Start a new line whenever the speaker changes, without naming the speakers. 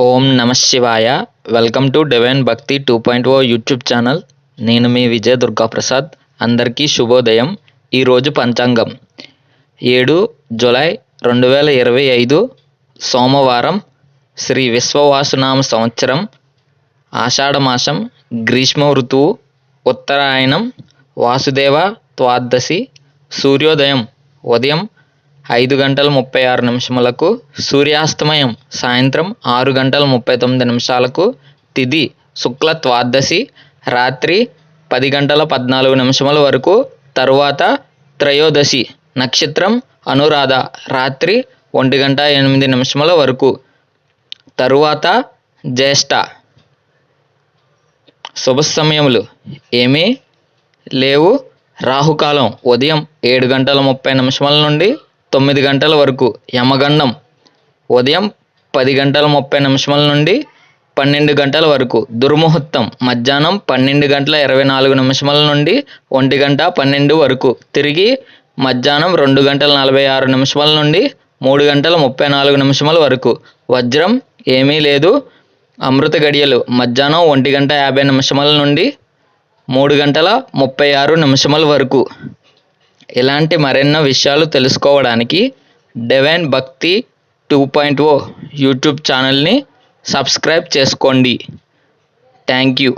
ఓం నమ శివాయ. Welcome to divine Bhakti two point O YouTube channel. నేను మీ విజయ దుర్గాప్రసాద్. అందరికీ శుభోదయం. ఈరోజు పంచాంగం. ఏడు జులై రెండు వేల ఇరవై ఐదు సోమవారం శ్రీ విశ్వవాసునామ సంవత్సరం. ఆషాఢమాసం గ్రీష్మ ఋతువు. ఉత్తరాయణం వాసుదేవ ద్వాదశి సూర్యోదయం. ఉదయం ఐదు గంటల ముప్పై ఆరు నిమిషములకు సూర్యాస్తమయం సాయంత్రం ఆరు గంటల ముప్పై తొమ్మిది నిమిషాలకు తిథి శుక్ల ద్వాదశి రాత్రి పది గంటల పద్నాలుగు నిమిషముల వరకు తరువాత త్రయోదశి నక్షత్రం అనురాధ రాత్రి ఒంటి గంట ఎనిమిది నిమిషముల వరకు తరువాత జ్యేష్ఠ. శుభ సమయములు. ఏమీ లేవు. రాహుకాలం ఉదయం ఏడు గంటల ముప్పై నిమిషముల నుండి తొమ్మిది గంటల వరకు యమగండం. ఉదయం పది గంటల ముప్పై నిమిషముల నుండి పన్నెండు గంటల వరకు దుర్ముహూర్తం. మధ్యాహ్నం పన్నెండు గంటల ఇరవై నాలుగు నిమిషముల నుండి ఒంటి గంట పన్నెండు వరకు తిరిగి మధ్యాహ్నం రెండు గంటల నలభై ఆరు నిమిషముల నుండి మూడు గంటల ముప్పై నాలుగు నిమిషముల వరకు వజ్రం ఏమీ లేదు. అమృత గడియలు మధ్యాహ్నం ఒంటి గంట యాభై నిమిషముల నుండి మూడు గంటల ముప్పై ఆరు నిమిషముల వరకు ఇలాంటి మరెన్నో విషయాలు తెలుసుకోవడానికి divine Bhakti two point O YouTube ఛానల్ని సబ్స్క్రైబ్ చేసుకోండి. Thank you